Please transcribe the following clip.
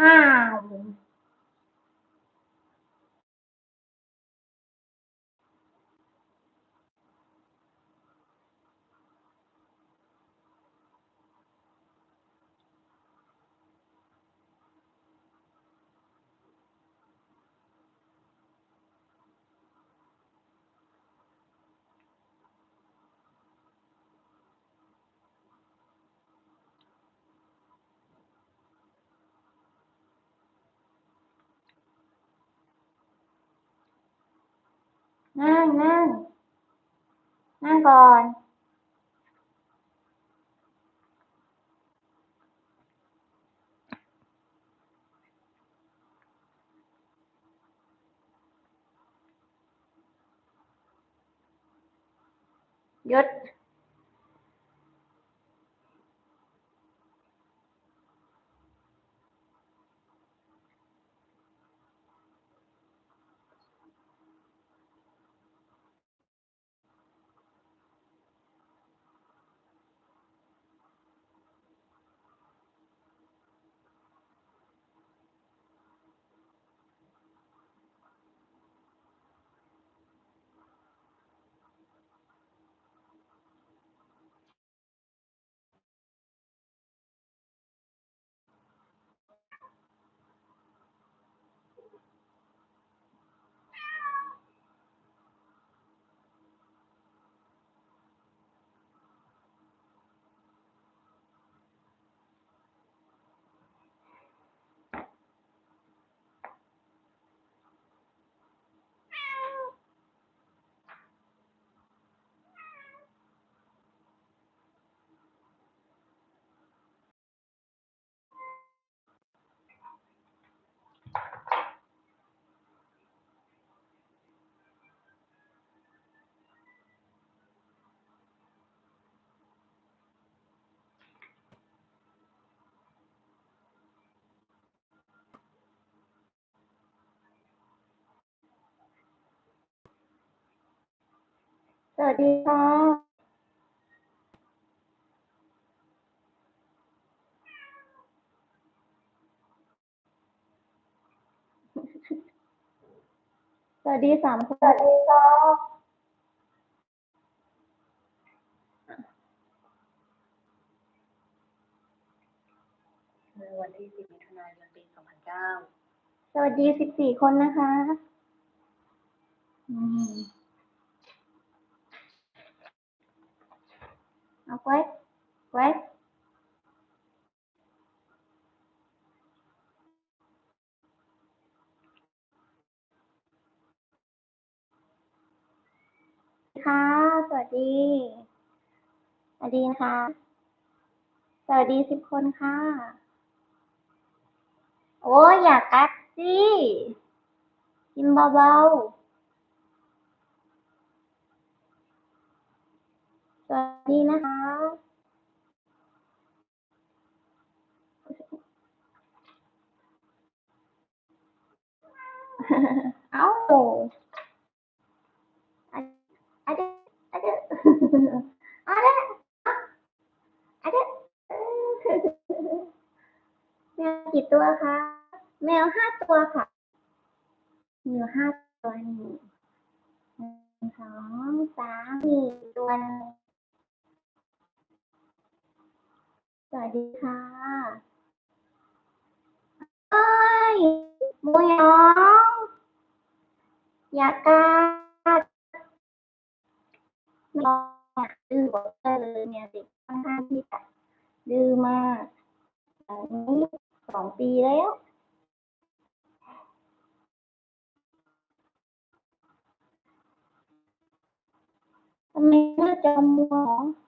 啊 นั่งนั่งนั่งก่อน หยุด สวัสดีค่ะ สวัสดีสามคนสวัสดีค่ะวันที่10มิถุนายนปี2009 สวัสดีสิบสี่คนนะคะ อืม เอาไว้ไว้ค่ะ สวัสดี สวัสดีนะคะ สวัสดีสิบคนค่ะ โอ้ยอยากกัดสิกินเบาๆ สวัสดีนะคะ เอ้าอะอะเดะอะเดะอะเดะอะเดะแมวกี่ตัวคะ แมวห้าตัวค่ะมีอยู่ห้าตัวนี่หนึ่งสองสามสี่ตัวสวัสดีค่ะเอ้ยหมูหยอ ยาก้าเนี่ยาดื้อบอกเลยเนี่ยเด็กค่อนข้างที่จะดื้อมากอันนี้สองปีแล้วทำไมหน้าจอมัวอ